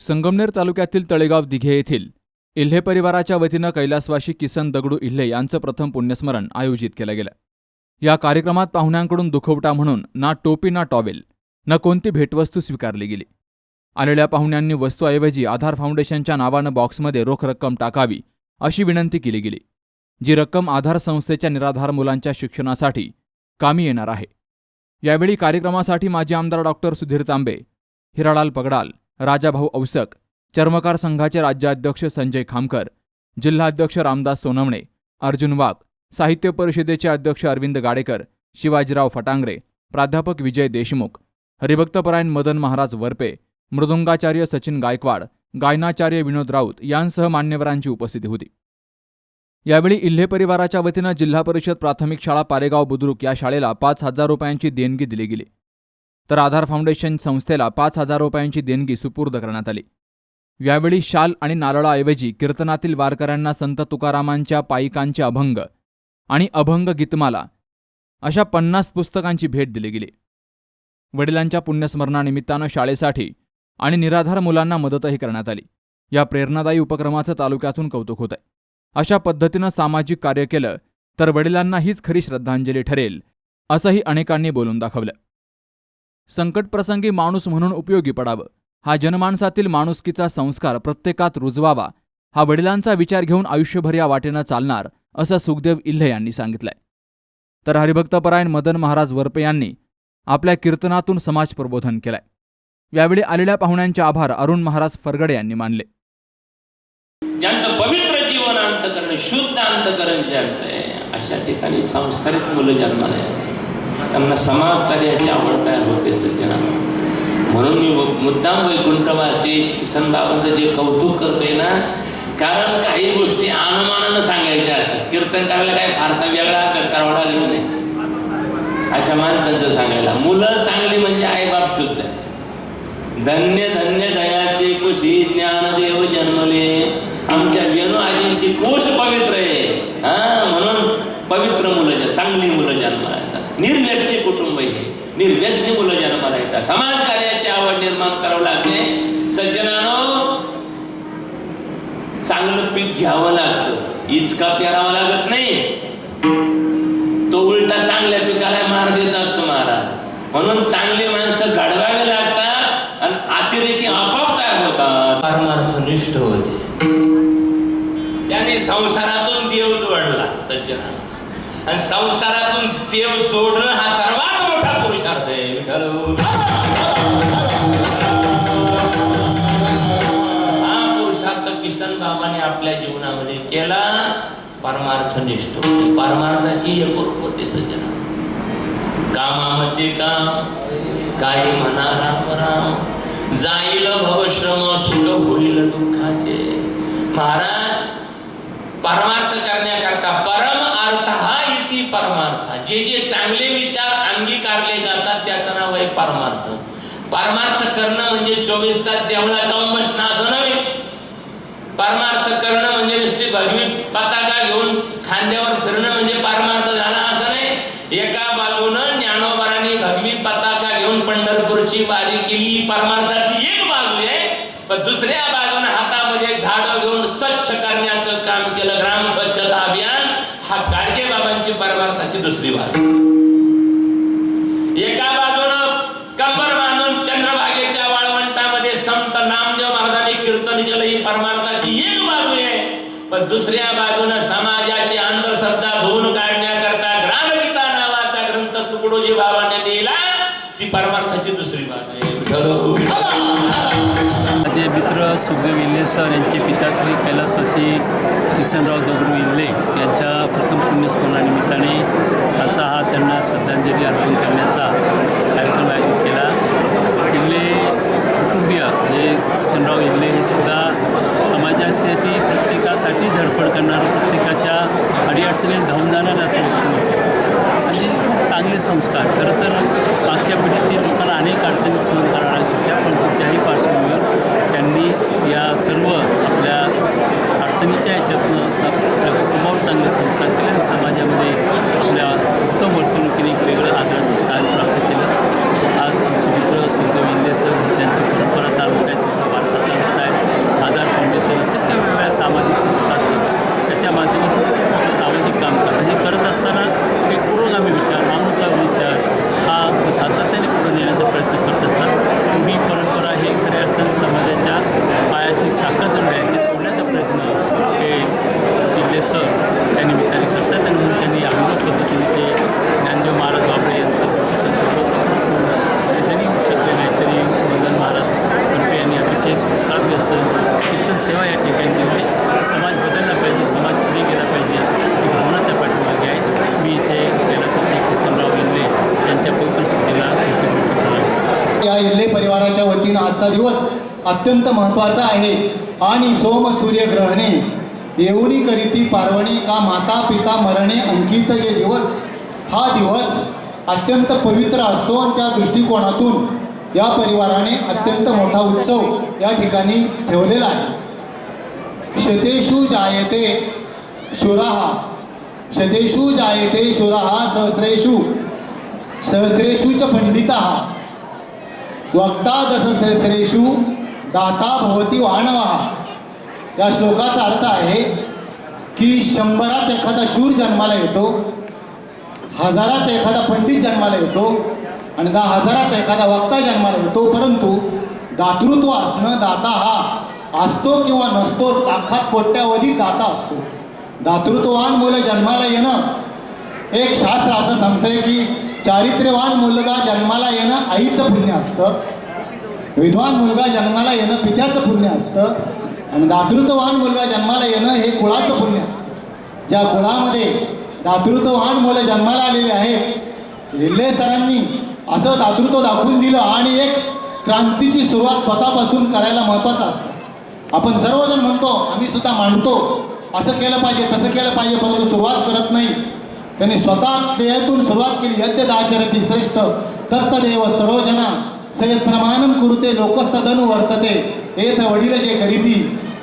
संगमनेर तालुक्यातील तळेगाव दिघे येथील इल्हे परिवाराच्या वतीनं कैलासवाशी किसन दगडू इल्हे यांचं प्रथम पुण्यस्मरण आयोजित केलं गेलं. या कार्यक्रमात पाहुण्यांकडून दुखवटा म्हणून ना टोपी ना टॉवेल न कोणती भेटवस्तू स्वीकारली गेली. आलेल्या पाहुण्यांनी वस्तूऐवजी आधार फाउंडेशनच्या नावानं बॉक्समध्ये रोख रक्कम टाकावी अशी विनंती केली गेली जी रक्कम आधार संस्थेच्या निराधार मुलांच्या शिक्षणासाठी कामी येणार आहे. यावेळी कार्यक्रमासाठी माजी आमदार डॉक्टर सुधीर तांबे हिरालाल पगडाल राजाभाऊ औसक चर्मकार संघाचे राज्याध्यक्ष संजय खामकर जिल्हाध्यक्ष रामदास सोनवणे अर्जुन वाघ साहित्य परिषदेचे अध्यक्ष अरविंद गाडेकर शिवाजीराव फटांगरे प्राध्यापक विजय देशमुख हरिभक्तपरायण मदन महाराज वरपे मृदुंगाचार्य सचिन गायकवाड गायनाचार्य विनोद राऊत यांसह मान्यवरांची उपस्थिती होती. यावेळी इल्हे परिवाराच्या वतीनं जिल्हा परिषद प्राथमिक शाळा पारेगाव बुद्रुक या शाळेला पाच हजार रुपयांची देणगी दिली गेली. तर आधार फाउंडेशन संस्थेला पाच हजार रुपयांची देणगी सुपूर्द करण्यात आली. यावेळी शाल आणि नारळाऐवजी कीर्तनातील वारकऱ्यांना संत तुकारामांच्या पायिकांचे अभंग आणि अभंग गीतमाला अशा पन्नास पुस्तकांची भेट दिली गेली. वडिलांच्या पुण्यस्मरणानिमित्तानं शाळेसाठी आणि निराधार मुलांना मदतही करण्यात आली. या प्रेरणादायी उपक्रमाचं तालुक्यातून कौतुक होत आहे अशा पद्धतीनं सामाजिक कार्य केलं तर वडिलांना हीच खरी श्रद्धांजली ठरेल असंही अनेकांनी बोलून दाखवलं. संकटप्रसंगी माणूस म्हणून उपयोगी पडावं. हा जनमानसातील माणुसकीचा संस्कार प्रत्येकात रुजवावा. हा वडिलांचा विचार घेऊन आयुष्यभर या वाटेनं चालणार असं सुखदेव इल्हे यांनी सांगितलंय. तर हरिभक्तपरायण मदन महाराज वरपे यांनी आपल्या कीर्तनातून समाज प्रबोधन केलंय. यावेळी आलेल्या पाहुण्यांचे आभार अरुण महाराज फरगडे यांनी मानले. ज्यांचं पवित्र जीवन अंतकरण शुद्ध अंतकरण ज्यांचं आहे अशा ठिकाणी संस्कारित मुलं जन्माला येतात त्यांना समाज कार्याची आवड तयार होते सज्जना म्हणून मी मुद्दाम वैकुंठवासी किसन बाबांचं जे कौतुक करतोय ना कारण काही गोष्टी अनुमानानं सांगायच्या असतात. कीर्तन करायला काय फारसा वेगळा अभ्यास करावा लागत नाही. अशा माणसांचं सांगायला. मुलं चांगली म्हणजे आईबाप शुद्ध आहे. धन्य धन्य दयाचे कुशी ज्ञानदेव जन्मले. आमच्या वेणू आजींची कोश पवित्र आहे. हा म्हणून पवित्र मुलं ज- चांगली मुलं जन्माला येतात निर्व्यसनी कुटुंब हे निर्व्यसनी मुलं जन्माला येतात समाज कार्याची आवड निर्माण करावं लागते. सज्जनानो चांगलं पीक घ्यावं लागतं. इचका पेरावा लागत नाही. तो उलटा चांगल्या पिकाला मार देत असतो महाराज. म्हणून चांगली माणसं घडवावी लागतात आणि अतिरेकी आपोआप तयार होतात. परमार्थ निष्ठ होते. त्यांनी संसारातून देव जोडला सज्जना आणि संसारातून देव जोडणं हा सर्वात मोठा पुरुषार्थ आहे विठ्ठल. हा पुरुषार्थ किसन बाबाने आपल्या जीवनामध्ये केला. परमार्थ निष्ठ परमार्थाशी एकरूप होते सज्जना. कामामध्ये काम काय म्हणा राम राम जाईल भवश्रम सुख होईल दुःखाचे. महाराज परमार्थ करण्याकरता परम अर्थ हा ती परमार्थ. जे जे चांगले विचार अंगीकारले जातात त्याचं नाव आहे परमार्थ. परमार्थ करणं म्हणजे चोवीस तास देवळा जाऊन बसणं असं नव्हे. परमार्थ करणं म्हणजे नुसती भगवी पताका घेऊन खांद्यावर फिरणं म्हणजे परमार्थ झाला असं नाही. एका बाजूनं ज्ञानोबराने भगवी पताका घेऊन पंढरपूरची वारी केली. परमार्थाची एक बाजू आहे पण दुसऱ्या बाजूनं हातामध्ये झाडं घेऊन स्वच्छ करण्याचं काम केलं. ग्राम स्वच्छता अभियान. हा गाडगे बाबांची परमार्थाची दुसरी बाजू. एका बाजूनं कंबर बांधून चंद्रभागेच्या वाळवंटामध्ये संत नामदेव महाराजांनी कीर्तन केलं ही परमार्थाची एक बाजू आहे. पण दुसऱ्या बाजूनं समाजाची अंधश्रद्धा धुवून काढण्याकरता ग्रामगीता नावाचा ग्रंथ तुकडोजी बाबाने लिहिला ती परमार्थाची दुसरी बाजू आहे. सुखदेव इल्ले सर यांचे पिताश्री कैलासवासी किसनराव दगडू इल्ले यांच्या प्रथम पुण्यस्मरणानिमित्ताने आजचा हा त्यांना श्रद्धांजली अर्पण करण्याचा कार्यक्रम आयोजित केला. इल्ले कुटुंबीय जे किसनराव इल्ले हे सुद्धा समाजासाठी प्रत्येकासाठी धडपड करणारं प्रत्येकाच्या अडीअडचणीत धावून जाणारं असं व्यक्तिमत्व आणि खूप चांगले संस्कार. खरं तर मागच्या पिढीतील लोकांना अनेक अडचणी सहन कराव्या लागतात. त्या पण कुठल्याही पार्श्वभूमीवर त्यांनी या सर्व आपल्या अडचणीच्या याच्यातनं स आपल्या कुटुंबावर चांगले संस्कार केले आणि समाजामध्ये आपल्या उत्तम वर्तणुकीने एक वेगळं आदराचं स्थान प्राप्त केलं. आज आमचे मित्र सुखदेव इंदे सर हे त्यांची परंपरा चालवत आहेत त्यांचा वारसा चालवत आहे आधार फाउंडेशन असेल त्या वेगवेगळ्या सामाजिक संस्था असतील त्याच्या माध्यमातून खूप मोठं सामाजिक काम करतात हे करत असताना एक पुरोगामी विचार मानवता विचार हा सातत्याने पुढे नेण्याचा प्रयत्न करत असतात रूढी परंपरा हे खऱ्या अर्थाने समाजाच्या पायातील साखरदंड आहे ते तोडण्याचा प्रयत्न हे शिंदे सर त्या निमित्ताने करतात आणि म्हणून त्यांनी अभिनव पद्धतीने ते ज्ञानदेव महाराज बाबळे यांचं प्रवचन ठेवलं होतं परंतु ते जरी येऊ शकले नाही तरी मदन महाराज तर्फे यांनी अतिशय सुसाव्य असं कीर्तन सेवा या ठिकाणी ठेवली समाज बदलला पाहिजे समाज पुढे गेला पाहिजे ही भावना त्या पाठीमागे आहे मी इथे कैलासवासी किसनराव इंगले यांच्या पवित्र स्मृतीला कोटी प्रणाम करतो. या इल्ले परिवाराच्या वतीनं आजचा दिवस अत्यंत महत्त्वाचा आहे. आणि सोम सूर्य ग्रहणे येऊनी करीती पार्वणी का माता पिता मरणे अंकित जे दिवस हा दिवस अत्यंत पवित्र असतो आणि त्या दृष्टिकोनातून या परिवाराने अत्यंत मोठा उत्सव या ठिकाणी ठेवलेला आहे. शतेषु जायते शुराहा शतेषु जायते शुराहा सहस्रेषु सहस्रेषु च पंडिता वक्ता दशसहस्रेषु दाता भवती वाणवा। या श्लोकाचा अर्थ आहे की शंभरात एखादा शूर जन्माला येतो हजारात एखादा पंडित जन्माला येतो आणि दहा हजारात एखादा वक्ता जन्माला येतो परंतु दातृत्व असणं दाता हा असतो किंवा नसतो लाखात कोट्यावधी दाता असतो. दातृत्ववान मुलं जन्माला येणं एक शास्त्र असं सांगतंय की चारित्र्यवान मुलगा जन्माला येणं आईचं पुण्य असतं. विद्वान मुलगा जन्माला येणं पित्याचं पुण्य असतं. आणि दातृत्ववान मुलगा जन्माला येणं हे कुळाचं पुण्य असतं. ज्या कुळामध्ये दातृत्ववान मुलं जन्माला आलेली आहेत रिल्ले सरांनी असं दातृत्व दाखवून दिलं आणि एक क्रांतीची सुरुवात स्वतःपासून करायला महत्त्वाचं असतं. आपण सर्वजण म्हणतो आम्ही सुद्धा मांडतो. असं केलं पाहिजे तसं केलं पाहिजे परंतु सुरुवात करत नाही. त्यांनी स्वतः देहातून सुरुवात केली. यद्यदाचरती श्रेष्ठ तत्तदेव सरोजना सयत प्रमाणम कुरुते लोकस्तदनु वर्तते. येत वडील जे करीती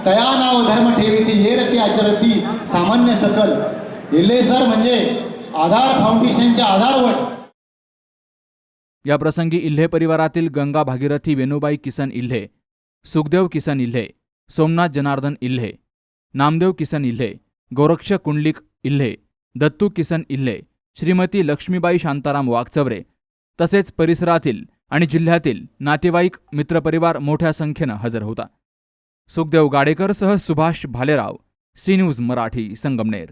तया नाव धर्म ठेविती हे रती आचरती सामान्य सकल. इल्ले सर म्हणजे आधार फाउंडेशनचे या याप्रसंगी इल्हे परिवारातील गंगा भागीरथी वेणुबाई किसन इल्हे सुखदेव किसन इल्हे सोमनाथ जनार्दन इल्हे नामदेव किसन इल्हे गोरक्ष कुंडलिक इल्हे दत्तू किसन इल्हे श्रीमती लक्ष्मीबाई शांताराम वाघचवरे तसेच परिसरातील आणि जिल्ह्यातील नातेवाईक मित्रपरिवार मोठ्या संख्येनं हजर होता. सुखदेव गाडेकरसह सुभाष भालेराव सी न्यूज मराठी संगमनेर.